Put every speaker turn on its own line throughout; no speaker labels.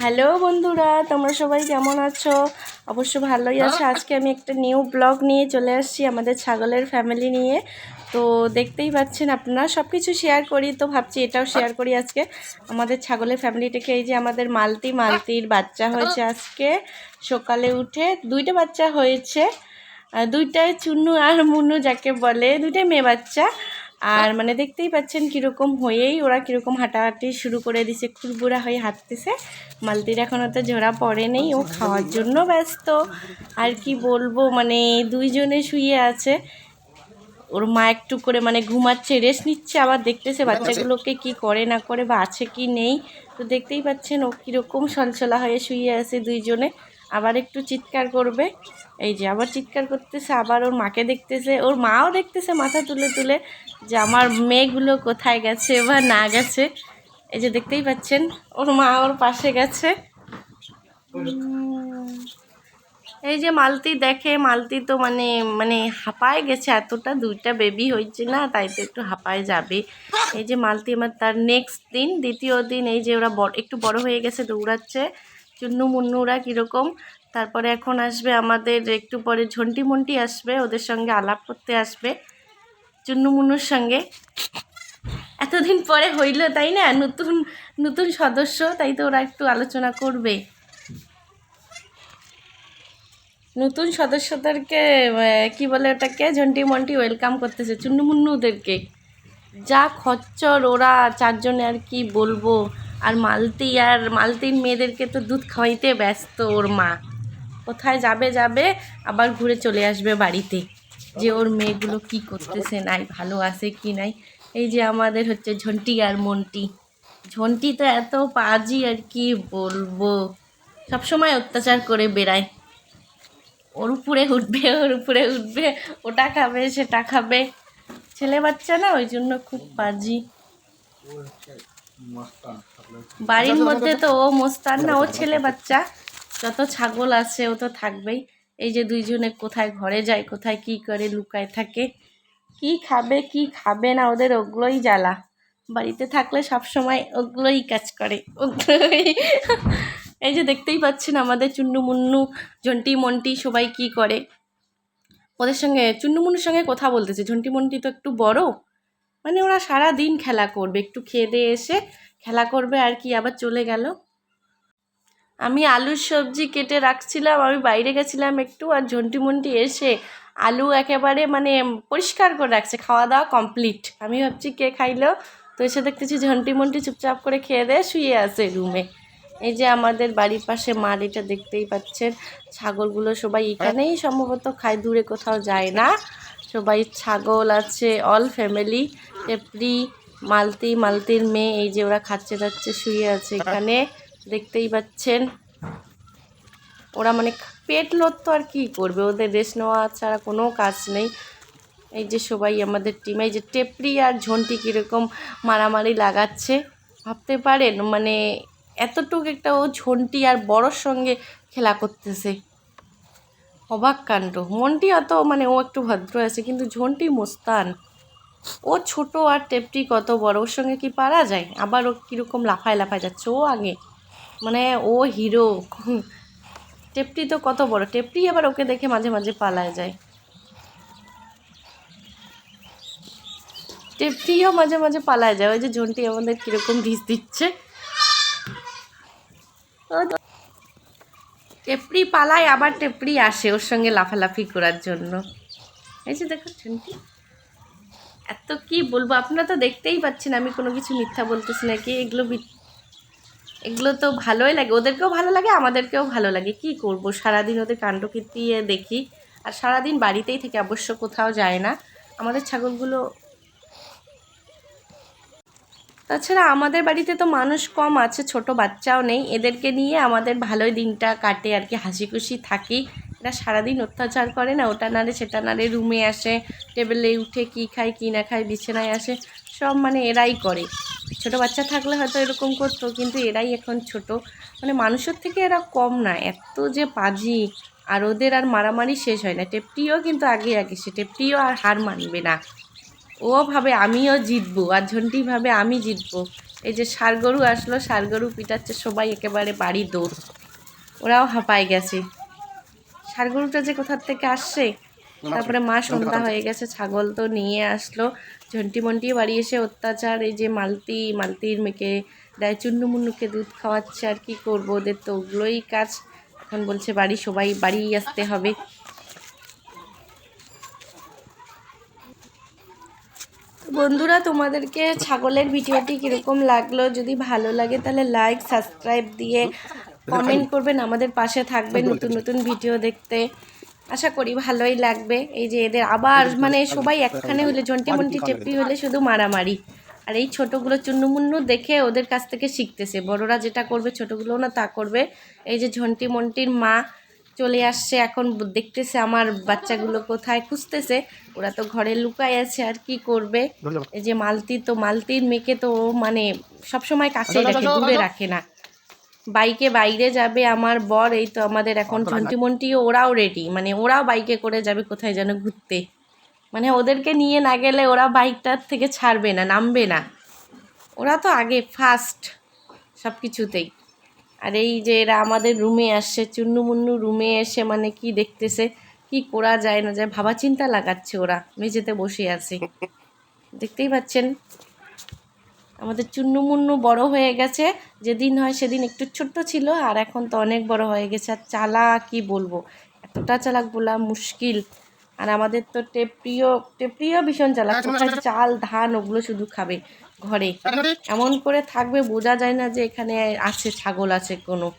Hello বন্ধুরা তোমরা সবাই কেমন আছো? অবশ্য ভালোই আছো। আজকে আমি একটা নিউ ব্লগ নিয়ে চলে আসছি আমাদের ছাগলের ফ্যামিলি নিয়ে। তো দেখতেই পাচ্ছেন আপনারা সব কিছু শেয়ার করি। তো ভাবছি এটাও শেয়ার করি আজকে। আমাদের ছাগলের ফ্যামিলিটাকে এই যে আমাদের মালতি মালতির বাচ্চা হয়েছে আজকে। সকালে উঠে দুইটা বাচ্চা হয়েছে। আর দুইটাই চুন্নু আর মুন্নু যাকে বলে দুইটাই মেয়ে বাচ্চা। আর মানে দেখতেই পাচ্ছেন কীরকম হয়েই ওরা কীরকম হাঁটাহাঁটি শুরু করে দিছে খুরবুরা হয়ে হাঁটতেছে। মালতির এখনও তো ঝোড়া পড়ে নেই ও খাওয়ার জন্য ব্যস্ত। আর কি বলব মানে দুইজনে শুয়ে আছে। ওর মা একটু করে মানে ঘুমাচ্ছে রেস্ট নিচ্ছে আবার দেখতেছে বাচ্চাগুলোকে কি করে না করে বা আছে কি নেই। তো দেখতেই পাচ্ছেন ও কীরকম সলসলা হয়ে শুয়ে আছে দুইজনে। আবার একটু চিৎকার করবে। এই যে আবার চিৎকার করতেছে, আবার ওর মাকে দেখতেছে, ওর মাও দেখতেছে মাথা তুলে তুলে যে আমার মেয়েগুলো কোথায় গেছে বা না গেছে। এই যে দেখতেই পাচ্ছেন, ওর মা ওর পাশে গেছে। এই যে মালতি দেখে, মালতি তো মানে মানে হাঁপায় গেছে, এতটা দুইটা বেবি হয়েছে না, তাই তো একটু হাঁপায় যাবে। এই যে মালতি আমার তার নেক্সট দিন, দ্বিতীয় দিন, এই যে ওরা একটু বড় হয়ে গেছে, দৌড়াচ্ছে। চুন্নু, মুন্নুরা কীরকম? তারপরে এখন আসবে আমাদের একটু পরে ঝন্টি মন্টি আসবে, ওদের সঙ্গে আলাপ করতে আসবে চুন্নু, মুন্নুর সঙ্গে। এতদিন পরে হইল, তাই না? নতুন নতুন সদস্য, তাই তো ওরা একটু আলোচনা করবে। নতুন সদস্যদেরকে কি বলে ওটাকে? ঝন্টি মন্টি ওয়েলকাম করতেছে চুন্নু, মুন্নুদেরকে। যা খচ্চর, ওরা চারজনে আর কি বলব? আর মালতি আর মালতির মেয়েদেরকে তো দুধ খাওয়াইতে ব্যস্ত ওর মা। কোথায় যাবে যাবে, আবার ঘুরে চলে আসবে বাড়িতে। যে ওর মেয়েগুলো কি করতেছে, নাই, ভালো আছে কি নাই। এই যে আমাদের হচ্ছে ঝন্টি আর মন্টি। ঝন্টি তো এত পাজি আর কি বলব। সবসময় অত্যাচার করে বেড়ায়। ওর উপরে উঠবে, ওর উপরে উঠবে, ওটা খাবে, সেটা খাবে। ছেলে বাচ্চা না, ওই জন্য খুব পাজি। বাড়ির মধ্যে তো ও মোস্তান না ও ছেলে বাচ্চা। যত ছাগল আছে ও তো থাকবেই। এই যে দুইজনে কোথায় ঘরে যায় কোথায় কি করে লুকায় থাকে। কি খাবে কি খাবে না ওদের ওগুলোই জ্বালা। বাড়িতে থাকলে সব সময় ওগুলোই কাজ করে ওগুলোই। এই যে দেখতেই পাচ্ছেন আমাদের চুন্নু মুন্নু জন্টি মন্টি সবাই কি করে। ওদের সঙ্গে চুন্নু মুন্নুর সঙ্গে কথা বলতেছে। ঝন্টি মন্টি তো একটু বড়। মানে ওরা সারা দিন খেলা করবে একটু খেয়ে দিয়ে এসে খেলা করবে আর কি আবার চলে গেল। আমি আলুর সবজি কেটে রাখছিলাম আমি বাইরে গেছিলাম একটু আর ঝন্টি মন্টি এসে আলু একেবারে মানে পরিষ্কার করে রাখছে খাওয়া দাওয়া কমপ্লিট আমি ভাবছি কে খাইলো তো এসে দেখতেছি ঝন্টি মন্টি চুপচাপ করে খেয়ে দিয়ে শুয়ে আছে রুমে। এই যে আমাদের বাড়ির পাশে মাঠ এটা দেখতেই পাচ্ছেন। ছাগলগুলো সবাই এখানেই সম্ভবত খায় দূরে কোথাও যায় না। সবাই ছাগল আছে অল ফ্যামিলি টেপরি মালতি, মালতির মেয়ে, এই যে ওরা খাচ্ছে যাচ্ছে শুয়ে আছে এখানে, দেখতেই পাচ্ছেন। ওরা মানে পেট লড়তো আর কি করবে? ওদের রেস্ট নেওয়া ছাড়া কোনো কাজ নেই। এই যে সবাই আমাদের টিমে এই যে টেপরি আর ঝন্টি কীরকম মারামারি লাগাচ্ছে। ভাবতে পারেন মানে এতটুকু একটা ও ঝন্টি আর বড়োর সঙ্গে খেলা করতেছে। অবাক কাণ্ড। মনটি অত মানে ও একটু ভদ্র আছে, কিন্তু ঝন্টি মোস্তান। ও ছোট আর টেপটি কত বড়, ওর সঙ্গে কি পারা যায়? আবার ও কীরকম লাফায় লাফায় যাচ্ছে, ও আগে। মানে ও হিরো। টেপটি তো কত বড়, টেপটি আবার ওকে দেখে মাঝে মাঝে পালায় যায়। টেপটিও মাঝে মাঝে পালায় যায়, ওই যে ঝন্টি আমাদের কীরকম ঢিস দিচ্ছে ও তো- টেপরি পালায়, আবার টেপড়ি আসে ওর সঙ্গে লাফালাফি করার জন্য। এই যে দেখো, ঝন্টি। এত কি বলব, আপনারা তো দেখতেই পাচ্ছেন আমি কোনো কিছু মিথ্যা বলতেছি নাকি এগুলো এগুলো তো ভালোই লাগে। ওদেরকেও ভালো লাগে, আমাদেরকেও ভালো লাগে। কি করব? সারাদিন ওদের কাণ্ডকীর্তি দেখি। আর সারাদিন বাড়িতেই থেকে, অবশ্য কোথাও যায় না। আমাদের ছাগলগুলো তাছাড়া আমাদের বাড়িতে তো মানুষ কম আছে, ছোট বাচ্চাও নেই। এদেরকে নিয়ে আমাদের ভালোই দিনটা কাটে আর কি হাসি খুশি থাকি। এরা সারাদিন অত্যাচার করে না, ওটা নাড়ে সেটা নাড়ে রুমে আসে, টেবিলে উঠে কি খায়, কি না খায়, বিছানায় আসে, সব মানে এরাই করে। ছোট বাচ্চা থাকলে হয়তো এরকম করতো, কিন্তু এরাই এখন ছোট। মানে মানুষের থেকে এরা কম না, এত যে পাজি, আর ওদের আর মারামারি শেষ হয় না। টেপটিও কিন্তু আগে আগে, সে টেপটিও আর হার মানবে না। ও ভাবে আমিও জিতবো আর ঝন্টি ভাবে আমি জিতবো। এই যে ষাড় গরু আসলো ষাড় গরু পিটাচ্ছে সবাই একেবারে বাড়ি দৌড়। ওরাও হাঁপায় গেছে। ষাড় গরুটা যে কোথার থেকে আসছে? তারপরে মা সন্ধ্যা হয়ে গেছে ছাগল তো নিয়ে আসলো। ঝন্টি মন্টি বাড়ি এসে অত্যাচার এই যে মালতি মালতির মেয়েকে দেয় চুন্নু মুন্নুকে দুধ খাওয়াচ্ছে আর কি করব ওদের তো ওগুলোই কাজ। এখন বলছে বাড়ি সবাই বাড়ি আসতে হবে। বন্ধুরা তোমাদেরকে ছাগলের ভিডিওটি কীরকম লাগল? যদি ভালো লাগে তাহলে লাইক সাবস্ক্রাইব দিয়ে কমেন্ট করবেন। আমাদের পাশে থাকবেন নতুন নতুন ভিডিও দেখতে। আশা করি ভালোই লাগবে। এই যে এদের আবার মানে সবাই একখানে হলে জন্টি মন্টি টেপি হলে শুধু মারামারি। আর এই ছোটোগুলো চুন্নুমুন্নু দেখে ওদের কাছ থেকে শিখতেছে। বড়রা যেটা করবে ছোটোগুলো না তা করবে। এই যে ঝন্টি মন্টির মা চলে আসছে এখন দেখতেছে আমার বাচ্চাগুলো কোথায় খুঁজতেছে। ওরা তো ঘরে লুকায় আছে আর কি করবে? এই যে মালতি তো মালতির মেয়েকে তো মানে সবসময় কাছে রাখে দূরে রাখে না। বাইকে বাইরে যাবে আমার বর এই তো আমাদের এখন ঝন্টি মন্টি ওরাও রেডি মানে ওরাও বাইকে করে যাবে কোথায় যেন ঘুরতে। মানে ওদেরকে নিয়ে না গেলে ওরা বাইকটার থেকে ছাড়বে না নামবে না। ওরা তো আগে ফার্স্ট সব কিছুতেই আর এই যে এরা আমাদের রুমে আসছে চুন্নু মুন্নু রুমে এসে মানে কি দেখতেছে কি করা যায় না যায় ভাবা চিন্তা লাগাচ্ছে ওরা মেঝেতে বসে আছে। দেখতেই পাচ্ছেন? আমাদের চুন্নু মুন্নু বড় হয়ে গেছে যেদিন হয় সেদিন একটু ছোট্ট ছিল আর এখন তো অনেক বড় হয়ে গেছে আর চালা কি বলব? এতটা চালাক বলা মুশকিল। আর আমাদের তো টেপ্রিয় টেপ্রিয় ভীষণ চালাক চাল ধান ওগুলো শুধু খাবে। ঘরে। এমন করে থাকবে বোঝা যায় না যে এখানে আছে ছাগল আছে কোনো।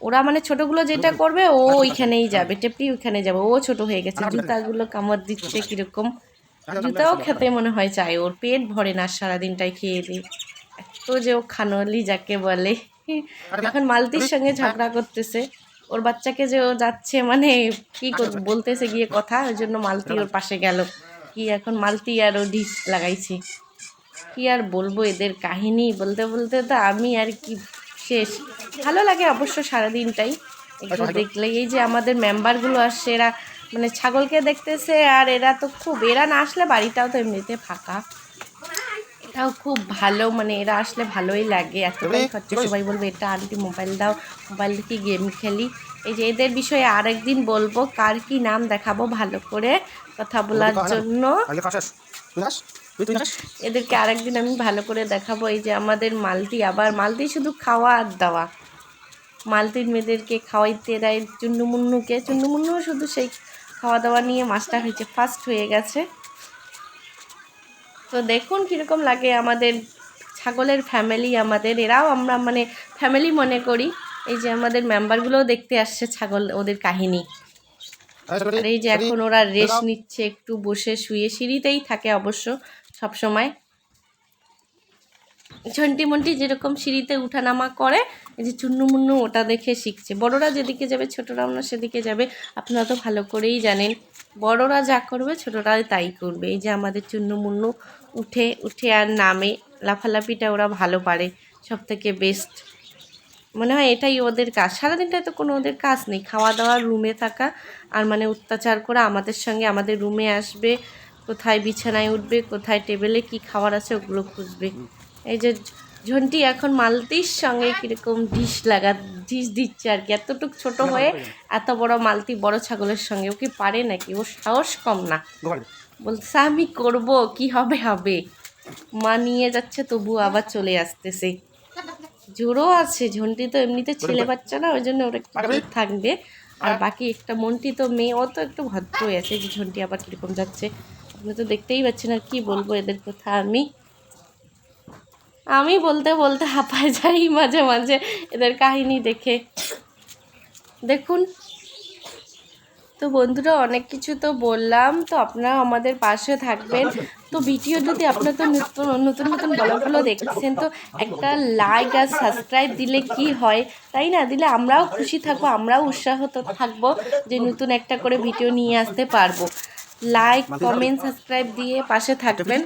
ওরা মানে ছোটগুলো যেটা করবে ও ওইখানেই যাবে টেপরি ওইখানে যাবে। ও ছোট হয়ে গেছে জুতাগুলো কামড় দিচ্ছে কীরকম। জুতাও খেতে মনে হয় চাই ওর পেট ভরে না সারাদিনটাই খেয়ে দিয়ে। এত যে ও খানলি যাকে বলে। এখন মালতির সঙ্গে ঝগড়া করতেছে। ওর বাচ্চাকে যে ও যাচ্ছে মানে কি কর- বলতেছে গিয়ে কথা ওই জন্য মালতি ওর পাশে গেল। কি এখন মালতি আর ও ডিশ লাগাইছে। কি আর বলব এদের কাহিনী বলতে বলতে তো আমি আর কি শেষ। ভালো লাগে অবশ্য সারাদিনটাই। একটু দেখলে এই যে আমাদের মেম্বারগুলো আসছে এরা মানে ছাগলকে দেখতেছে আর এরা তো খুব এরা না আসলে বাড়িটাও তো এমনিতে ফাঁকা। এটাও খুব ভালো মানে এরা আসলে ভালোই লাগে। এতটাই খরচা সবাই বলবে এটা আন্টি মোবাইল দাও মোবাইল দেখি গেম খেলি। এই যে এদের বিষয়ে আরেকদিন বলব কার কি নাম দেখাবো ভালো করে কথা বলার জন্য। এদেরকে আরেকদিন আমি ভালো করে দেখাবো এই যে আমাদের মালতি আবার মালতি শুধু খাওয়া আর দাওয়া। মালতির মেয়েদেরকে খাওয়াইতে দেয় চুন্নুমুন্নুকে চুন্নুমুন্নুও শুধু সেই খাওয়া দাওয়া নিয়ে মাস্টার হয়েছে ফার্স্ট হয়ে গেছে। তো দেখুন কীরকম লাগে আমাদের ছাগলের ফ্যামিলি আমাদের এরাও আমরা মানে ফ্যামিলি মনে করি। এই যে আমাদের মেম্বারগুলোও দেখতে আসছে ছাগল ওদের কাহিনী। আর এই যে এখন ওরা রেস্ট নিচ্ছে একটু বসে শুয়ে সিঁড়িতেই থাকে অবশ্য সব সময় ঝন্টি মন্টি যেরকম সিঁড়িতে উঠানামা করে এই যে চুন্নু মুন্নু ওটা দেখে শিখছে। বড়রা যেদিকে যাবে ছোটরাও না সেদিকে যাবে আপনারা তো ভালো করেই জানেন। বড়রা যা করবে ছোটরা তাই করবে। এই যে আমাদের চুন্নু মুন্নু উঠে উঠে আর নামে লাফালাফিটা ওরা ভালো পারে সব থেকে বেস্ট মনে হয় এটাই ওদের কাজ। সারাদিনটায় তো কোনো ওদের কাজ নেই। খাওয়া দাওয়া রুমে থাকা আর মানে অত্যাচার করা আমাদের সঙ্গে আমাদের রুমে আসবে কোথায় বিছানায় উঠবে কোথায় টেবিলে কি খাবার আছে ওগুলো খুঁজবে। এই যে ঝন্টি এখন মালতির সঙ্গে কীরকম ডিশ লাগা ডিশ দিচ্ছে আর কি। এতটুক ছোট হয়ে এত বড় মালতি বড় ছাগলের সঙ্গে ও কি পারে নাকি? ও সাহস কম না। বলছে আমি করব কি হবে হবে। মা নিয়ে যাচ্ছে তবু আবার চলে আসতেছে। জোরও আছে ঝন্টি তো এমনিতে ছেলে বাচ্চা না ওই জন্য ওর একটু জোর থাকবে। আর বাকি একটা মন্টি তো মেয়ে ও তো একটু ভদ্রই আছে যে ঝন্টি আবার কীরকম যাচ্ছে। আপনি তো দেখতেই পাচ্ছেন আর কি বলব এদের কথা। আমি আমি বলতে বলতে হাঁপায় যাই মাঝে মাঝে এদের কাহিনী দেখে। দেখুন তো বন্ধুরা, অনেক কিছু তো বললাম, তো আপনারা আমাদের পাশে থাকবেন। তো ভিডিও যদি আপনারা তো নতুন নতুন নতুন ব্লগগুলো দেখছেন, তো একটা লাইক আর সাবস্ক্রাইব দিলে কি হয়? তাই না? দিলে আমরাও খুশি থাকব, আমরাও উৎসাহ থাকব যে নতুন একটা করে ভিডিও নিয়ে আসতে পারব। লাইক কমেন্ট সাবস্ক্রাইব দিয়ে পাশে থাকবেন।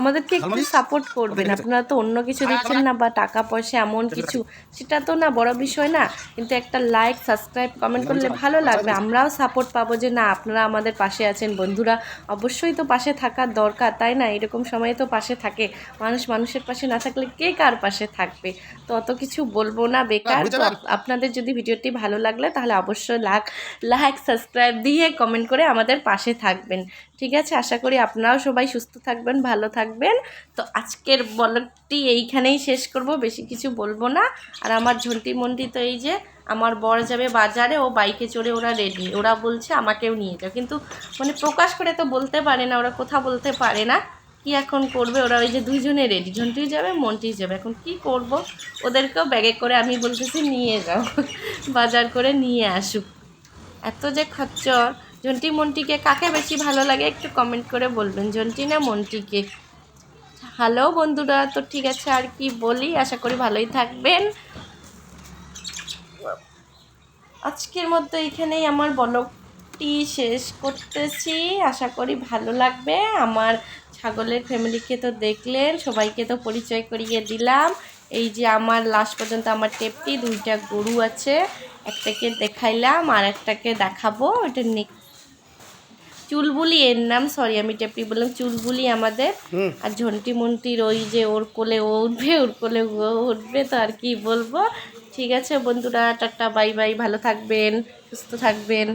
আমাদেরকে একটু সাপোর্ট করবেন। আপনারা তো অন্য কিছু দিচ্ছেন না বা টাকা পয়সা এমন কিছু সেটা তো না বড় বিষয় না কিন্তু একটা লাইক সাবস্ক্রাইব কমেন্ট করলে ভালো লাগবে। আমরাও সাপোর্ট পাবো যে না আপনারা আমাদের পাশে আছেন বন্ধুরা। অবশ্যই তো পাশে থাকার দরকার তাই না? এরকম সময়ে তো পাশে থাকে। মানুষ মানুষের পাশে না থাকলে কে কার পাশে থাকবে? তো অত কিছু বলব না বেকার। আপনাদের যদি ভিডিওটি ভালো লাগলে তাহলে অবশ্যই লাখ লাইক সাবস্ক্রাইব দিয়ে কমেন্ট করে আমাদের পাশে থাকবেন। ঠিক আছে? আশা করি আপনারাও সবাই সুস্থ থাকবেন, ভালো থাকবেন। তো আজকের বলকটি এইখানেই শেষ করব, বেশি কিছু বলব না। আর আমার ঝন্টি মন্টি তো এই যে, আমার বর যাবে বাজারে, ও বাইকে চড়ে ওরা রেডি। ওরা বলছে আমাকেও নিয়ে যাও। কিন্তু মানে প্রকাশ করে তো বলতে পারে না, ওরা কথা বলতে পারে না। কি এখন করবে? ওরা ওই যে দুইজনে রেডি। ঝন্টি যাবে মন্টি যাবে। এখন কি করব? ওদেরকেও ব্যাগে করে আমি বলতেছি, নিয়ে যাও। বাজার করে নিয়ে আসুক। এত যে খচ্চর। জন্টি মন্টিকে কাকে বেশি ভালো লাগে একটু কমেন্ট করে বলবেন। জন্টি না মন্টিকে? হ্যালো বন্ধুরা, তো ঠিক আছে আর কি বলি? আশা করি ভালোই থাকবেন। আজকের মতো এখানেই আমার ব্লগটি শেষ করতেছি। আশা করি ভালো লাগবে। আমার ছাগলের ফ্যামিলিকে তো দেখলেন, সবাইকে তো পরিচয় করিয়ে দিলাম। এই যে আমার লাস্ট পর্যন্ত আমার টেপটি, দুইটা গরু আছে, একটাকে দেখাইলাম আর একটাকে দেখাবো। এটা নেক চুলবুলি এর নাম সরি আমি টেপটি বললাম? চুলবুলি আমাদের। আর ঝন্টি মন্টির ওই যে ওর কোলে ও উঠবে ওর কোলে ও উঠবে তো আর কি বলব? ঠিক আছে বন্ধুরা টাটা বাই বাই ভালো থাকবেন সুস্থ থাকবেন।